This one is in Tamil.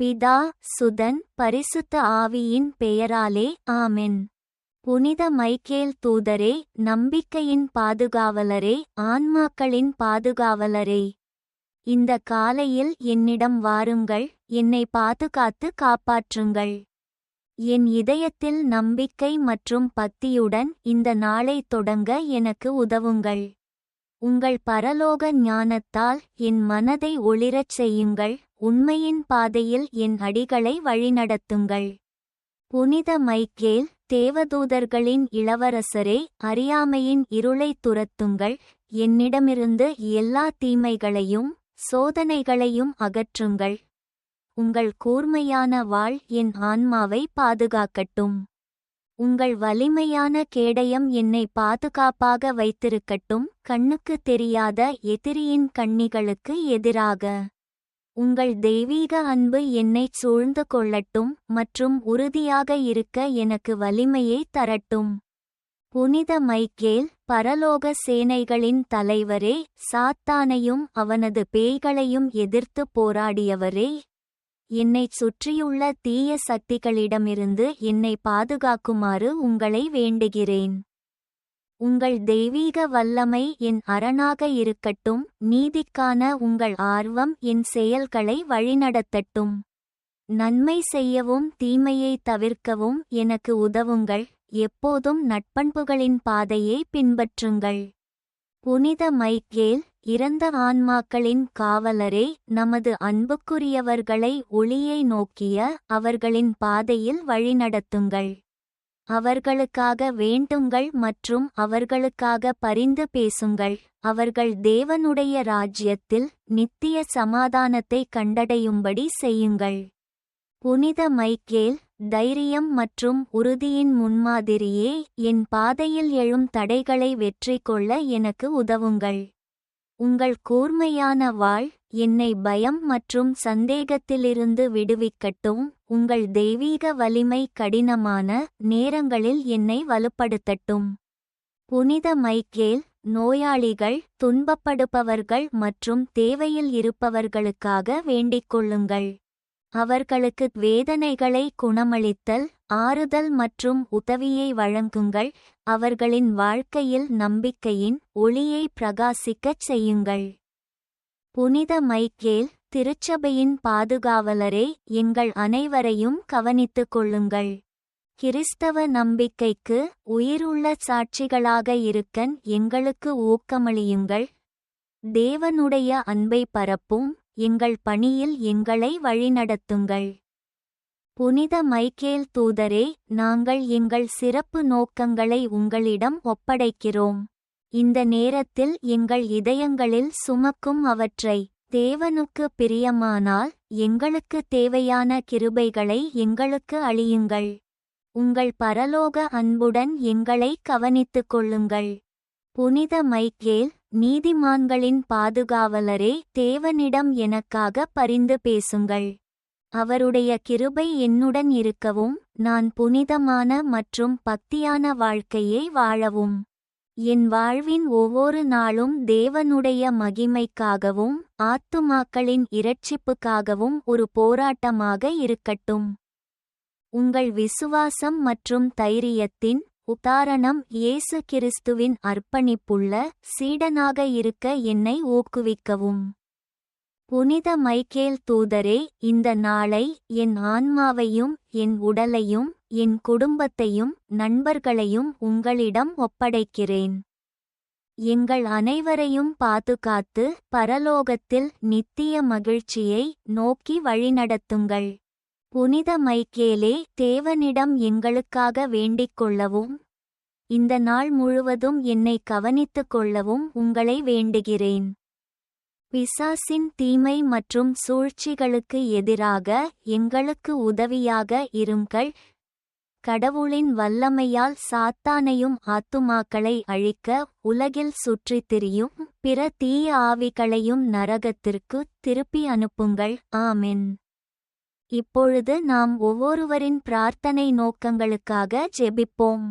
பிதா சுதன் பரிசுத்த ஆவியின் பெயராலே ஆமென். புனித மைக்கேல் தூதரே நம்பிக்கையின் பாதுகாவலரே ஆன்மாக்களின் பாதுகாவலரே. இந்த காலையில் என்னிடம் வாருங்கள் என்னை பாதுகாத்து காப்பாற்றுங்கள். என் இதயத்தில் நம்பிக்கை மற்றும் பக்தியுடன் இந்த நாளை தொடங்க எனக்கு உதவுங்கள். உங்கள் பரலோக ஞானத்தால் என் மனதை ஒளிரச் செய்யுங்கள். உண்மையின் பாதையில் என் அடிகளை வழிநடத்துங்கள். புனித மைக்கேல் தேவதூதர்களின் இளவரசரே அறியாமையின் இருளை துரத்துங்கள். என்னிடமிருந்து எல்லா தீமைகளையும் சோதனைகளையும் அகற்றுங்கள். உங்கள் கூர்மையான வாள் என் ஆன்மாவை பாதுகாக்கட்டும். உங்கள் வலிமையான கேடயம் என்னை பாதுகாப்பாக வைத்திருக்கட்டும். கண்ணுக்கு தெரியாத எதிரியின் கண்ணிகளுக்கு எதிராக. உங்கள் தெய்வீக அன்பு என்னைச் சூழ்ந்து கொள்ளட்டும் மற்றும் உறுதியாக இருக்க எனக்கு வலிமையை தரட்டும். புனித மைக்கேல் பரலோக சேனைகளின் தலைவரே சாத்தானையும் அவனது பேய்களையும் எதிர்த்து போராடியவரே. என்னைச் சுற்றியுள்ள தீய சக்திகளிடமிருந்து என்னை பாதுகாக்குமாறு உங்களை வேண்டுகிறேன். உங்கள் தெய்வீக வல்லமை என் அரணாக இருக்கட்டும் நீதிக்கான உங்கள் ஆர்வம் என் செயல்களை வழிநடத்தட்டும். நன்மை செய்யவும் தீமையை தவிர்க்கவும் எனக்கு உதவுங்கள். எப்போதும் நட்பண்புகளின் பாதையை பின்பற்றுங்கள். புனித மைக்கேல் இறந்த ஆன்மாக்களின் காவலரே நமது அன்புக்குரியவர்களை ஒளியை நோக்கிய அவர்களின் பாதையில் வழிநடத்துங்கள். அவர்களுக்காக வேண்டுங்கள் மற்றும் அவர்களுக்காக பரிந்து பேசுங்கள். அவர்கள் தேவனுடைய ராஜ்யத்தில் நித்திய சமாதானத்தை கண்டடையும்படி செய்யுங்கள். புனித மைக்கேல் தைரியம் மற்றும் உறுதியின் முன்மாதிரியே என் பாதையில் எழும் தடைகளை வெற்றி கொள்ள எனக்கு உதவுங்கள். உங்கள் கூர்மையான வாள் என்னை பயம் மற்றும் சந்தேகத்திலிருந்து விடுவிக்கட்டும். உங்கள் தெய்வீக வலிமை கடினமான நேரங்களில் என்னை வலுப்படுத்தட்டும். புனித மைக்கேல் நோயாளிகள் துன்பப்படுபவர்கள் மற்றும் தேவையில் இருப்பவர்களுக்காக வேண்டிக் கொள்ளுங்கள். அவர்களுக்கு வேதனைகளை குணமளித்தல் ஆறுதல் மற்றும் உதவியை வழங்குங்கள். அவர்களின் வாழ்க்கையில் நம்பிக்கையின் ஒளியை பிரகாசிக்கச் செய்யுங்கள். புனித மைக்கேல் திருச்சபையின் பாதுகாவலரே எங்கள் அனைவரையும் கவனித்துக் கொள்ளுங்கள். கிறிஸ்தவ நம்பிக்கைக்கு உயிருள்ள சாட்சிகளாக இருக்கன் எங்களுக்கு ஊக்கமளியுங்கள். தேவனுடைய அன்பை பரப்பும் எங்கள் பணியில் எங்களை வழிநடத்துங்கள். புனித மைக்கேல் தூதரே நாங்கள் எங்கள் சிறப்பு நோக்கங்களை உங்களிடம் ஒப்படைக்கிறோம். இந்த நேரத்தில் எங்கள் இதயங்களில் சுமக்கும் அவற்றை தேவனுக்கு பிரியமானால் எங்களுக்கு தேவையான கிருபைகளை எங்களுக்கு அழியுங்கள். உங்கள் பரலோக அன்புடன் எங்களை கவனித்துக் கொள்ளுங்கள். புனித மைக்கேல் நீதிமான்களின் பாதுகாவலரே தேவனிடம் எனக்காக பரிந்து பேசுங்கள். அவருடைய கிருபை என்னுடன் இருக்கவும் நான் புனிதமான மற்றும் பக்தியான வாழ்க்கையை வாழவும். என் வாழ்வின் ஒவ்வொரு நாளும் தேவனுடைய மகிமைக்காகவும் ஆத்துமாக்களின் இரட்சிப்புக்காகவும் ஒரு போராட்டமாக இருக்கட்டும். உங்கள் விசுவாசம் மற்றும் தைரியத்தின் உதாரணம் இயேசு கிறிஸ்துவின் அர்ப்பணிப்புள்ள சீடனாக இருக்க என்னை ஊக்குவிக்கவும். புனித மைக்கேல் தூதரே இந்த நாளை என் ஆன்மாவையும் என் உடலையும் என் குடும்பத்தையும் நண்பர்களையும் உங்களிடம் ஒப்படைக்கிறேன். எங்கள் அனைவரையும் பாதுகாத்து பரலோகத்தில் நித்திய மகிழ்ச்சியை நோக்கி வழிநடத்துங்கள். புனித மைக்கேலே தேவனிடம் எங்களுக்காக வேண்டிக் கொள்ளவும் இந்த நாள் முழுவதும் என்னை கவனித்துக் கொள்ளவும் உங்களை வேண்டுகிறேன். பிசாசின் தீமை மற்றும் சூழ்ச்சிகளுக்கு எதிராக எங்களுக்கு உதவியாக இருங்கள். கடவுளின் வல்லமையால் சாத்தானையும் ஆத்துமாக்களை அழிக்க உலகில் சுற்றித் திரியும் பிற தீய ஆவிகளையும் நரகத்திற்கு திருப்பி அனுப்புங்கள். ஆமென். இப்பொழுது நாம் ஒவ்வொருவரின் பிரார்த்தனை நோக்கங்களுக்காக ஜெபிப்போம்.